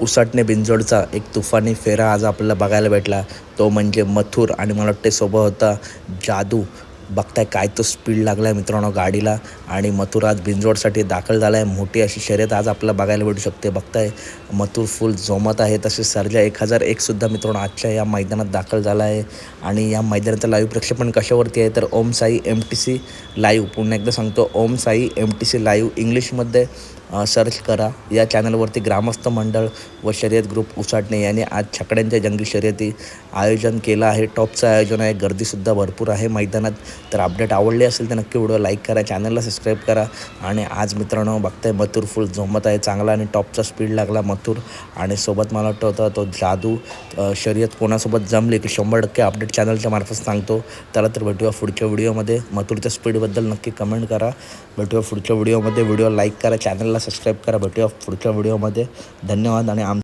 उसाटणे बिंजोडचा एक तुफानी फेरा आज आपल्याला बघायला भेटला. तो म्हणजे मथुर आणि मला वाटते सोबत होता जादू. बघताय काय तो स्पीड लागला आहे मित्रांनो गाडीला. आणि मथुर आज बिंजोडसाठी दाखल झाला आहे मोठी अशी शर्यत आज आपल्याला बघायला भेटू शकते. बघताय मथुर फुल जोमत आहे. तसे सर्जा एक हजार एकसुद्धा मित्रांनो आजच्या या मैदानात दाखल झाला आहे आणि या मैदानाचं लाईव्ह प्रक्षेपण कशावरती आहे? तर Om Sai M T C live पुन्हा एकदा सांगतो Om Sai M T C live इंग्लिशमध्ये सर्च करा. या चॅनलवरती ग्रामस्थ मंडळ व शर्यत ग्रुप उसाटणे यांनी आज छकड्यांच्या जंगी शर्यती आयोजन केलं आहे. टॉपचं आयोजन आहे. गर्दीसुद्धा भरपूर आहे. मैदानात तर अपडेट आवडले असेल तर नक्की व्हिडिओ लाईक करा. चॅनलला सबस्क्राईब करा. आणि आज मित्रांनो बघताय मथुर फुल झोमत आहे. चांगला आणि टॉपचा स्पीड लागला मथुर. आणि सोबत मला वाटतं होता तो जादू शर्यत कोणासोबत जमली की शंभर टक्के अपडेट चॅनलच्या मार्फत सांगतो. त्याला तर भेटूया पुढच्या व्हिडिओमध्ये. मथुरच्या स्पीडबद्दल नक्की कमेंट करा. भेटूया पुढच्या व्हिडिओमध्ये. व्हिडिओ लाईक करा. चॅनलला सबस्क्राईब करा. भेटूया पुढच्या व्हिडिओमध्ये धन्यवाद आणि आम